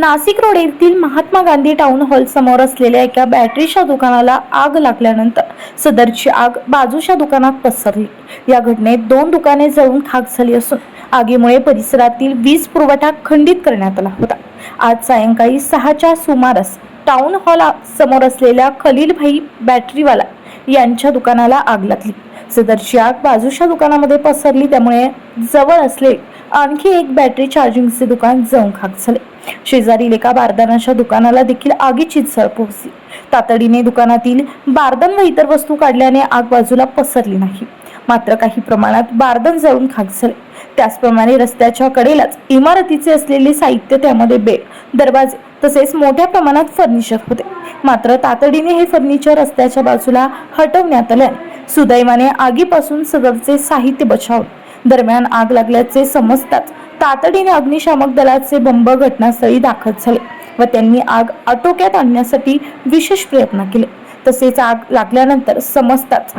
Nashik road येथील Mahatma Gandhi town hall समोर असलेल्या एका बॅटरीच्या दुकानाला आग लागल्यानंतर सदरची आग बाजूच्या दुकानात पसरली. या घटनेत दोन दुकाने जळून खाक झाली असून आगीमुळे परिसरातील वीज पुरवठा खंडित करण्यात आला होता. आज सायंकाळी सहाच्या सुमारास टाउन हॉल समोर असलेल्या खलीलभाई बॅटरीवाला यांच्या दुकानाला आग लागली. सदरची आग बाजूच्या दुकानामध्ये पसरली त्यामुळे जवळ असले आणखी एक बॅटरी चार्जिंगचे दुकान जाऊन खाक झाले. शेजारील एका बारदानाच्या दुकानाला देखील आगीची झळ पोहोचली. तातडीने दुकानातील बारदान व इतर वस्तू काढल्याने आग बाजूला पसरली नाही. मात्र काही प्रमाणात बारदान जळून खाक झाले. त्याचप्रमाणे रस्त्याच्या कडेलाच इमारतीचे असलेले साहित्य त्यामध्ये बेड दरवाजे तसेच मोठ्या प्रमाणात फर्निचर होते. मात्र तातडीने हे फर्निचर रस्त्याच्या बाजूला हटवण्यात आल्याने सुदैवाने आगीपासून सदरचे साहित्य बचावले. दरम्यान आग लागल्याचे समजताच तातडीने अग्निशामक दलाचे बंब घटनास्थळी दाखल झाले व त्यांनी आग आटोक्यात आणण्यासाठी विशेष प्रयत्न केले. तसेच आग लागल्यानंतर समजताच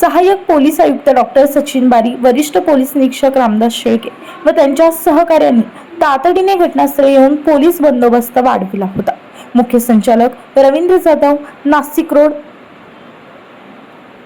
सहाय्यक पोलीस आयुक्त डॉक्टर सचिन बारी वरिष्ठ पोलीस निरीक्षक रामदास शेळके व त्यांच्या सहकार्यांनी तातडीने घटनास्थळी येऊन पोलीस बंदोबस्त वाढविला होता. मुख्य संचालक रवींद्र जाधव नाशिक रोड